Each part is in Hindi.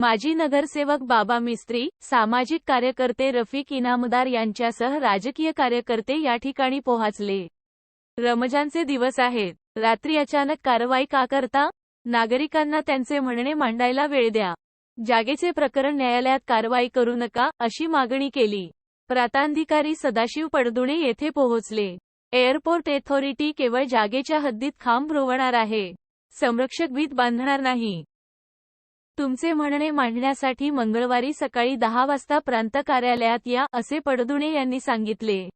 माजी नगरसेवक बाबा मिस्त्री सामाजिक कार्यकर्ते रफिक इनामदार यांच्यासह राजकीय कार्यकर्ते या ठिकाणी पोहोचले. रमजानचे दिवस आहेत. रात्री अचानक कारवाई का करता? नागरिकांना त्यांचे म्हणणे मांडायला वेळ द्या. जागेचे प्रकरण न्यायालयात कारवाई करू नका अशी मागणी केली. प्रांताधिकारी सदाशिव पडदुणे येथे पोहोचले. एअरपोर्ट अथॉरिटी केवळ जागेच्या हद्दीत खांब रोवणार आहे. संरक्षक भीत बांधणार नाही. तुमचे म्हणणे मांडण्यासाठी मंगळवारी सकाळी दहा वाजता प्रांत कार्यालयात या असे पडदुणे यांनी सांगितले.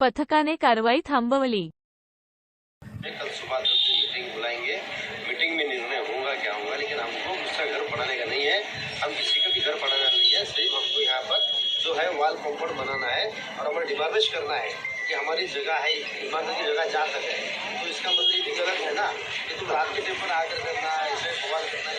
पथकाने कारवाई थांबवली. जो है। बनाना है और हमें डिमालिश करना है कि हमारी जगह है इमारत की जगह तो इसका मतलब ये गलत है ना कि तुम रात के टाइम पर आकर करना सवाल करना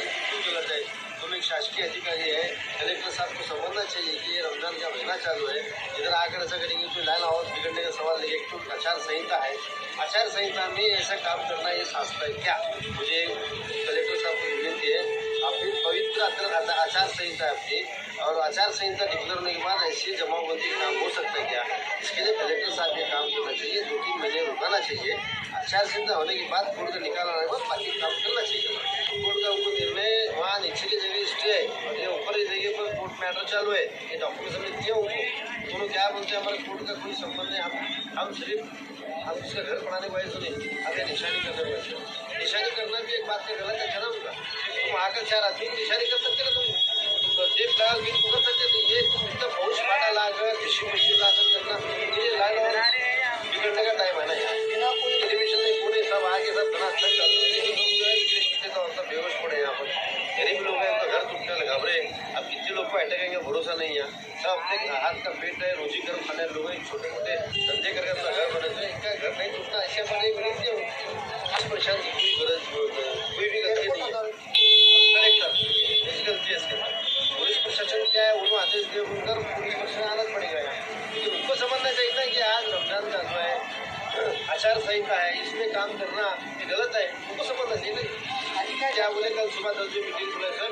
है तुम एक शासकीय अधिकारी है, कलेक्टर साहब को समझना चाहिए कि ये रमज़ान का महीना चालू है। इधर आकर ऐसा करेंगे तो लाइन आवाज़ बिगड़ने का सवाल नहीं तो आचार संहिता है। आचार संहिता में ऐसा काम करना ये शास्त्र है क्या? मुझे कलेक्टर साहब को विनती है अपनी पवित्र आचार संहिता है अपनी और आचार संहिता डिक्लेयर होने के बाद ऐसी जमाबंदी काम हो सकता है क्या? इसके लिए कलेक्टर साहब ये काम करना चाहिए, दो तीन महीने रुकाना चाहिए। आचार संहिता होने के बाद कोर्ट का निकाल आने के बाकी काम करना चाहिए कोर्ट का उनको निर्णय वहाँ नीचे की जगह स्टे है और ये ऊपर की जगह पर कोर्ट मैटर चालू है ये डॉक्यूमेंट हमने दिए उनको दोनों क्या बोलते हैं हमारे कोर्ट का कोई संबंध नहीं हम हम सिर्फ़ हम उसका घर बनाने आए तो नहीं हमें निशानी करने थे। निशानी करना भी एक बात का गलत है ना उनका तुम आकर चार आदमी निशानी कर सकते ना तुम लगा के तुम कर सकते ये तुम बहुत फाटा लाकर फिशिंग मशीन लाकर कितने लोग भरोसा नहीं है। सब अपने हाथ का पेट है, रोजी कर खाने लोग छोटे मोटे धंधे करके अपना घर बने थे इनका घर नहीं टूटना ऐसे बने गरीब के इस परेशान की कोई गरज कोई भी गलती नहीं है। कलेक्टर गलती है इसके पुलिस प्रशासन क्या है उनको आदेश दे उनकर पुलिस प्रशासन आना पड़ेगा लेकिन उनको समझना चाहिए ना कि आज रमज़ान का जो है, आचार संहिता है, इसमें काम करना गलत है। उनको समझना चाहिए क्या बोले, कल सुबह दस बजे मीटिंग बोले सर